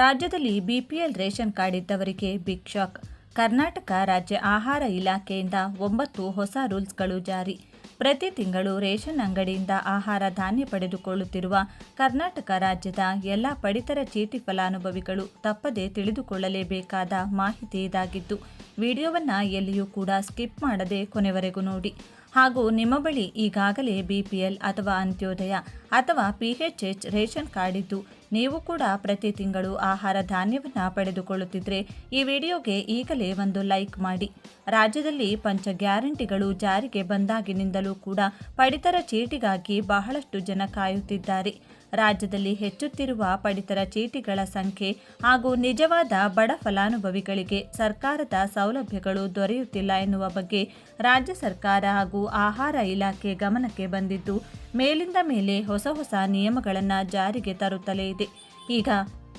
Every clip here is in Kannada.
ರಾಜ್ಯದಲ್ಲಿ ಬಿಪಿಎಲ್ ರೇಷನ್ ಕಾರ್ಡ್ ಇದ್ದವರಿಗೆ ಬಿಗ್ ಶಾಕ್. ಕರ್ನಾಟಕ ರಾಜ್ಯ ಆಹಾರ ಇಲಾಖೆಯಿಂದ ಒಂಬತ್ತು ಹೊಸ ರೂಲ್ಸ್ಗಳು ಜಾರಿ. ಪ್ರತಿ ತಿಂಗಳು ರೇಷನ್ ಅಂಗಡಿಯಿಂದ ಆಹಾರ ಧಾನ್ಯ ಪಡೆದುಕೊಳ್ಳುತ್ತಿರುವ ಕರ್ನಾಟಕ ರಾಜ್ಯದ ಎಲ್ಲ ಪಡಿತರ ಚೀಟಿ ಫಲಾನುಭವಿಗಳು ತಪ್ಪದೆ ತಿಳಿದುಕೊಳ್ಳಲೇಬೇಕಾದ ಮಾಹಿತಿ ಇದಾಗಿದ್ದು, ವಿಡಿಯೋವನ್ನು ಎಲ್ಲಿಯೂ ಕೂಡ ಸ್ಕಿಪ್ ಮಾಡದೆ ಕೊನೆವರೆಗೂ ನೋಡಿ. ಹಾಗೂ ನಿಮ್ಮ ಬಳಿ ಈಗಾಗಲೇ ಬಿಪಿಎಲ್ ಅಥವಾ ಅಂತ್ಯೋದಯ ಅಥವಾ ಪಿಎಚ್ಎಚ್ ರೇಷನ್ ಕಾರ್ಡ್ ಇದ್ದು ನೀವು ಕೂಡ ಪ್ರತಿ ತಿಂಗಳು ಆಹಾರ ಧಾನ್ಯವನ್ನು ಪಡೆದುಕೊಳ್ಳುತ್ತಿದ್ದರೆ ಈ ವಿಡಿಯೋಗೆ ಈಗಲೇ ಒಂದು ಲೈಕ್ ಮಾಡಿ. ರಾಜ್ಯದಲ್ಲಿ ಪಂಚ ಗ್ಯಾರಂಟಿಗಳು ಜಾರಿಗೆ ಬಂದಾಗಿನಿಂದಲೂ ಕೂಡ ಪಡಿತರ ಚೀಟಿಗಾಗಿ ಬಹಳಷ್ಟು ಜನ ಕಾಯುತ್ತಿದ್ದಾರೆ. ರಾಜ್ಯದಲ್ಲಿ ಹೆಚ್ಚುತ್ತಿರುವ ಪಡಿತರ ಚೀಟಿಗಳ ಸಂಖ್ಯೆ ಹಾಗೂ ನಿಜವಾದ ಬಡ ಫಲಾನುಭವಿಗಳಿಗೆ ಸರ್ಕಾರದ ಸೌಲಭ್ಯಗಳು ದೊರೆಯುತ್ತಿಲ್ಲ ಎನ್ನುವ ಬಗ್ಗೆ ರಾಜ್ಯ ಸರ್ಕಾರ ಹಾಗೂ ಆಹಾರ ಇಲಾಖೆ ಗಮನಕ್ಕೆ ಬಂದಿದ್ದು, ಮೇಲಿಂದ ಮೇಲೆ ಹೊಸ ಹೊಸ ನಿಯಮಗಳನ್ನು ಜಾರಿಗೆ ತರುತ್ತಲೇ ಇದೆ. ಈಗ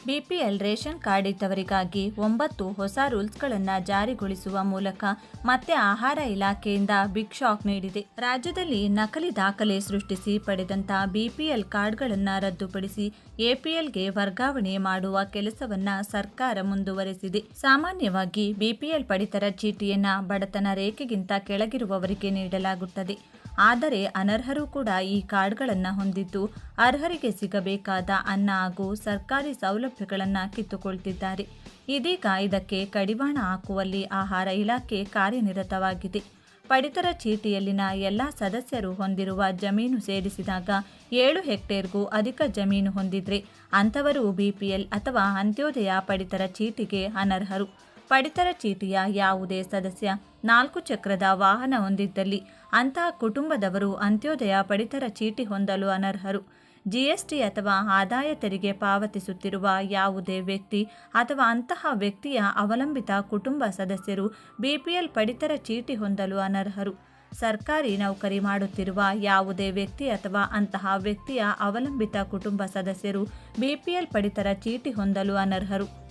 ಬಿಪಿಎಲ್ ರೇಷನ್ ಕಾರ್ಡ್ ಇದ್ದವರಿಗಾಗಿ ಒಂಬತ್ತು ಹೊಸ ರೂಲ್ಸ್ಗಳನ್ನು ಜಾರಿಗೊಳಿಸುವ ಮೂಲಕ ಮತ್ತೆ ಆಹಾರ ಇಲಾಖೆಯಿಂದ ಬಿಗ್ ಶಾಕ್ ನೀಡಿದೆ. ರಾಜ್ಯದಲ್ಲಿ ನಕಲಿ ದಾಖಲೆ ಸೃಷ್ಟಿಸಿ ಪಡೆದಂತ ಬಿಪಿಎಲ್ ಕಾರ್ಡ್ಗಳನ್ನು ರದ್ದುಪಡಿಸಿ ಎಪಿಎಲ್ಗೆ ವರ್ಗಾವಣೆ ಮಾಡುವ ಕೆಲಸವನ್ನ ಸರ್ಕಾರ ಮುಂದುವರೆಸಿದೆ. ಸಾಮಾನ್ಯವಾಗಿ ಬಿಪಿಎಲ್ ಪಡಿತರ ಚೀಟಿಯನ್ನ ಬಡತನ ರೇಖೆಗಿಂತ ಕೆಳಗಿರುವವರಿಗೆ ನೀಡಲಾಗುತ್ತದೆ. ಆದರೆ ಅನರ್ಹರು ಕೂಡ ಈ ಕಾರ್ಡ್ಗಳನ್ನು ಹೊಂದಿದ್ದು ಅರ್ಹರಿಗೆ ಸಿಗಬೇಕಾದ ಅನ್ನ ಹಾಗೂ ಸರ್ಕಾರಿ ಸೌಲಭ್ಯಗಳನ್ನು ಕಿತ್ತುಕೊಳ್ತಿದ್ದಾರೆ. ಇದೀಗ ಇದಕ್ಕೆ ಕಡಿವಾಣ ಹಾಕುವಲ್ಲಿ ಆಹಾರ ಇಲಾಖೆ ಕಾರ್ಯನಿರತವಾಗಿದೆ. ಪಡಿತರ ಚೀಟಿಯಲ್ಲಿನ ಎಲ್ಲ ಸದಸ್ಯರು ಹೊಂದಿರುವ ಜಮೀನು ಸೇರಿಸಿದಾಗ ಏಳು ಹೆಕ್ಟೇರ್ಗೂ ಅಧಿಕ ಜಮೀನು ಹೊಂದಿದ್ರೆ ಅಂಥವರು ಬಿಪಿಎಲ್ ಅಥವಾ ಅಂತ್ಯೋದಯ ಪಡಿತರ ಚೀಟಿಗೆ ಅನರ್ಹರು. ಪಡಿತರ ಚೀಟಿಯ ಯಾವುದೇ ಸದಸ್ಯ ನಾಲ್ಕು ಚಕ್ರದ ವಾಹನ ಹೊಂದಿದ್ದಲ್ಲಿ ಅಂತಹ ಕುಟುಂಬದವರು ಅಂತ್ಯೋದಯ ಪಡಿತರ ಚೀಟಿ ಹೊಂದಲು ಅನರ್ಹರು. ಜಿಎಸ್ಟಿ ಅಥವಾ ಆದಾಯ ತೆರಿಗೆ ಪಾವತಿಸುತ್ತಿರುವ ಯಾವುದೇ ವ್ಯಕ್ತಿ ಅಥವಾ ಅಂತಹ ವ್ಯಕ್ತಿಯ ಅವಲಂಬಿತ ಕುಟುಂಬ ಸದಸ್ಯರು ಬಿಪಿಎಲ್ ಪಡಿತರ ಚೀಟಿ ಹೊಂದಲು ಅನರ್ಹರು. ಸರ್ಕಾರಿ ನೌಕರಿ ಮಾಡುತ್ತಿರುವ ಯಾವುದೇ ವ್ಯಕ್ತಿ ಅಥವಾ ಅಂತಹ ವ್ಯಕ್ತಿಯ ಅವಲಂಬಿತ ಕುಟುಂಬ ಸದಸ್ಯರು ಬಿಪಿಎಲ್ ಪಡಿತರ ಚೀಟಿ ಹೊಂದಲು ಅನರ್ಹರು.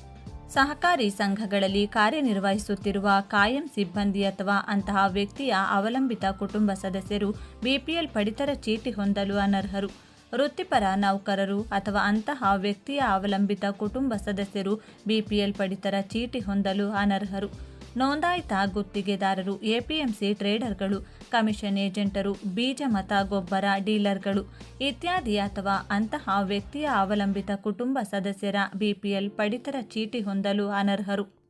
ಸಹಕಾರಿ ಸಂಘಗಳಲ್ಲಿ ಕಾರ್ಯನಿರ್ವಹಿಸುತ್ತಿರುವ ಕಾಯಂ ಸಿಬ್ಬಂದಿ ಅಥವಾ ಅಂತಹ ವ್ಯಕ್ತಿಯ ಅವಲಂಬಿತ ಕುಟುಂಬ ಸದಸ್ಯರು ಬಿಪಿಎಲ್ ಪಡಿತರ ಚೀಟಿ ಹೊಂದಲು ಅನರ್ಹರು. ವೃತ್ತಿಪರ ನೌಕರರು ಅಥವಾ ಅಂತಹ ವ್ಯಕ್ತಿಯ ಅವಲಂಬಿತ ಕುಟುಂಬ ಸದಸ್ಯರು ಬಿಪಿಎಲ್ ಪಡಿತರ ಚೀಟಿ ಹೊಂದಲು ಅನರ್ಹರು. ನೋಂದಾಯಿತ ಗುತ್ತಿಗೆದಾರರು, ಎಪಿಎಂಸಿ ಟ್ರೇಡರ್ಗಳು, ಕಮಿಷನ್ ಏಜೆಂಟರು, ಬೀಜ ಮತ ಗೊಬ್ಬರ ಡೀಲರ್ಗಳು ಇತ್ಯಾದಿ ಅಥವಾ ಅಂತಹ ವ್ಯಕ್ತಿಯ ಅವಲಂಬಿತ ಕುಟುಂಬ ಸದಸ್ಯರ ಬಿಪಿಎಲ್ ಪಡಿತರ ಚೀಟಿ ಹೊಂದಲು ಅನರ್ಹರು.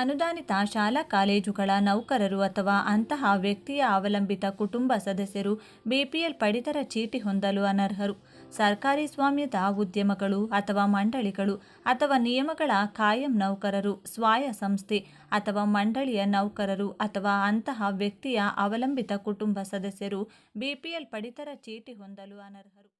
ಅನುದಾನಿತ ಶಾಲಾ ಕಾಲೇಜುಗಳ ನೌಕರರು ಅಥವಾ ಅಂತಹ ವ್ಯಕ್ತಿಯ ಅವಲಂಬಿತ ಕುಟುಂಬ ಸದಸ್ಯರು ಬಿಪಿಎಲ್ ಪಡಿತರ ಚೀಟಿ ಹೊಂದಲು ಅನರ್ಹರು. ಸರ್ಕಾರಿ ಸ್ವಾಮ್ಯದ ಉದ್ಯಮಗಳು ಅಥವಾ ಮಂಡಳಿಗಳು ಅಥವಾ ನಿಯಮಗಳ ಕಾಯಂ ನೌಕರರು, ಸ್ವಾಯ ಸಂಸ್ಥೆ ಅಥವಾ ಮಂಡಳಿಯ ನೌಕರರು ಅಥವಾ ಅಂತಹ ವ್ಯಕ್ತಿಯ ಅವಲಂಬಿತ ಕುಟುಂಬ ಸದಸ್ಯರು ಬಿಪಿಎಲ್ ಪಡಿತರ ಚೀಟಿ ಹೊಂದಲು ಅನರ್ಹರು.